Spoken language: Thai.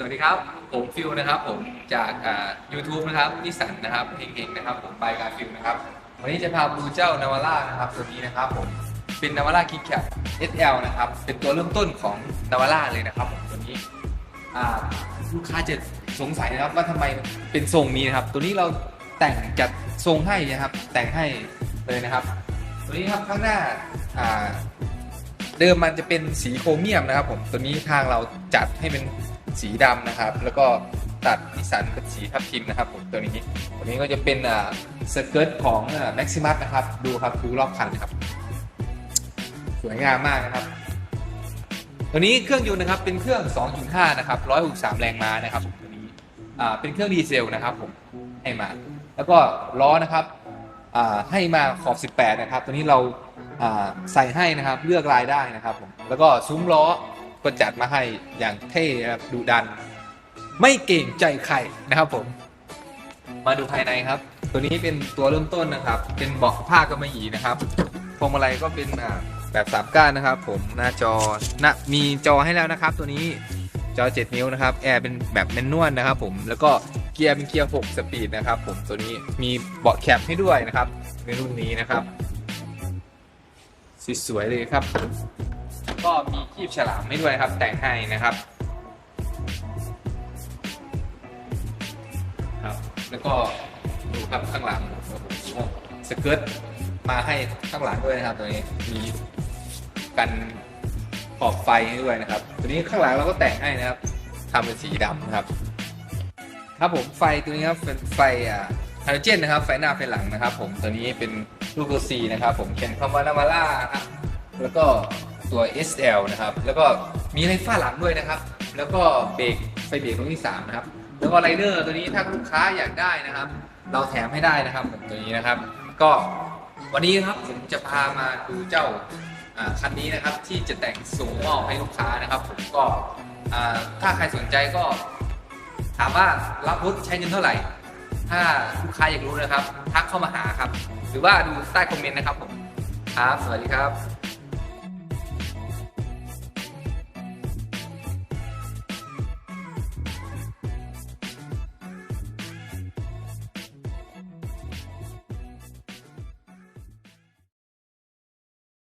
สวัสดีครับ ผมฟิวนะครับผมจากอ่า YouTube นะครับนิสันนะครับเฮงๆนะครับผมไปการฟิวนะครับ วันนี้จะพาดูเจ้านาวาร่านะครับตัวนี้นะครับผมเป็นนาวาร่าคิกแคป SL นะครับ เป็นตัวเริ่มต้นของนาวาร่าเลยนะครับผมตัวนี้อ่าลูกค้าจะสงสัยนะครับว่าทำไมเป็นทรงนี้นะครับ ตัวนี้เราแต่งจัดทรงให้นะครับ แต่งให้เลยนะครับ ตัวนี้ครับข้างหน้าอ่าเดิมมันจะเป็นสีโครเมียมนะครับ ผมตัวนี้ทางเราจัดให้เป็น สีดำนะครับ แล้วก็ตัดนิสสันเป็นสีทับทิมนะครับผมตัวนี้ตัวนี้ก็จะเป็นสเกิร์ตของแม็กซิมัสนะครับ ดูครับดูรอบคันนะครับ สวยงามมากนะครับ ตัวนี้เครื่องยนต์นะครับเป็นเครื่อง 2.5 นะครับ 163 แรงม้านะครับตัวนี้เป็นเครื่องดีเซลนะครับผมให้มา แล้วก็ล้อนะครับให้มาขอบ 18 นะครับ ตัวนี้เราอ่าใส่ให้นะครับเลือกลายได้นะครับผมแล้วก็ซุ้มล้อ ก็จัดมาให้อย่างเท่ครับดูดัน ไม่เก่งใจใครนะครับผม มาดูภายในครับ ตัวนี้เป็นตัวเริ่มต้นนะครับ เป็นเบาะผ้ากำมะหยี่นะครับพวงมาลัยก็เป็นแบบสามก้านนะครับ ผมหน้าจอนะมีจอให้แล้วนะครับ ตัวนี้จอ 7 นิ้วนะครับแอร์เป็นแบบแมนนวลนะครับ ผมแล้วก็เกียร์เป็นเกียร์ 6 สปีดนะครับ ผมตัวนี้มีเบาะแคปให้ด้วยนะครับในรุ่นนี้นะครับสวยๆเลยครับ ก็มีคีบฉลามให้ด้วยครับ แต่งให้นะครับครับ แล้วก็ดูครับข้างหลังสเกิร์ตมาให้ข้างหลังด้วยนะครับตัวนี้มีกันขอบไฟให้ด้วยนะครับ ตัวนี้ข้างหลังเราก็แต่งให้นะครับทำเป็นสีดำนะครับ ครับผมไฟตัวนี้ครับเป็นไฟอ่าฮาโลเจนนะครับไฟหน้าไฟหลังนะครับ ผมตัวนี้เป็นลูกตัว C นะครับ ผมเขียนคำว่านามาร่าครับแล้วก็ ตัว SL นะครับ แล้วก็มีไฟฟ้าหลังด้วยนะครับ แล้วก็เบรกไฟเบรกตรงที่สามนะครับ แล้วก็ไรเดอร์ตัวนี้ถ้าลูกค้าอยากได้นะครับ เราแถมให้ได้นะครับผมตัวนี้นะครับ ก็วันนี้นะครับผมจะพามาดูเจ้าคันนี้นะครับที่จะแต่งส่งมอบให้ลูกค้านะครับ ผมก็ถ้าใครสนใจก็ถามว่ารับรถใช้เงินเท่าไหร่ ถ้าลูกค้าอยากรู้นะครับ ทักเข้ามาหาครับ หรือว่าดูใต้คอมเมนต์นะครับผม ครับ สวัสดีครับ